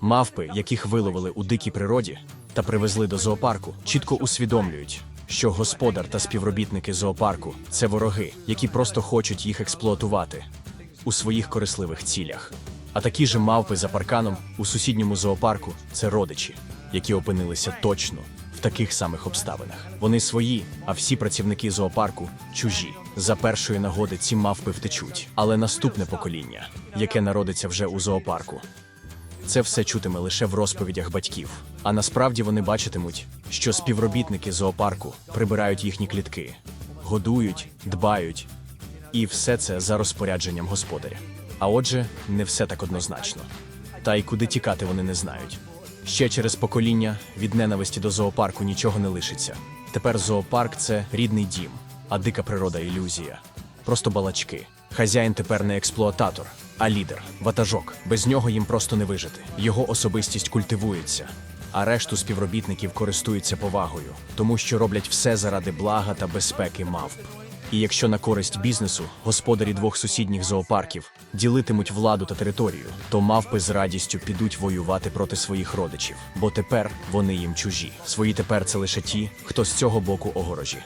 Мавпи, яких виловили у дикій природі та привезли до зоопарку, чітко усвідомлюють, що господар та співробітники зоопарку це вороги, які просто хочуть їх експлуатувати у своїх корисливих цілях. А такі ж мавпи за парканом у сусідньому зоопарку це родичі, які опинилися точно в таких самих обставинах. Вони свої, а всі працівники зоопарку чужі. За першої нагоди ці мавпи втечуть. Але наступне покоління, яке народиться вже у зоопарку, це все чутиме лише в розповідях батьків. А насправді вони бачитимуть, що співробітники зоопарку прибирають їхні клітки, годують, дбають, і все це за розпорядженням господаря. А отже, не все так однозначно. Та й куди тікати вони не знають. Ще через покоління від ненависті до зоопарку нічого не лишиться. Тепер зоопарк це рідний дім, а дика природа ілюзія. Просто балачки. Хазяїн тепер не експлуататор, а лідер, ватажок. Без нього їм просто не вижити. Його особистість культивується, а решту співробітників користуються повагою, тому що роблять все заради блага та безпеки мавп. І якщо на користь бізнесу господарі двох сусідніх зоопарків ділитимуть владу та територію, то мавпи з радістю підуть воювати проти своїх родичів, бо тепер вони їм чужі. Свої тепер це лише ті, хто з цього боку огорожі.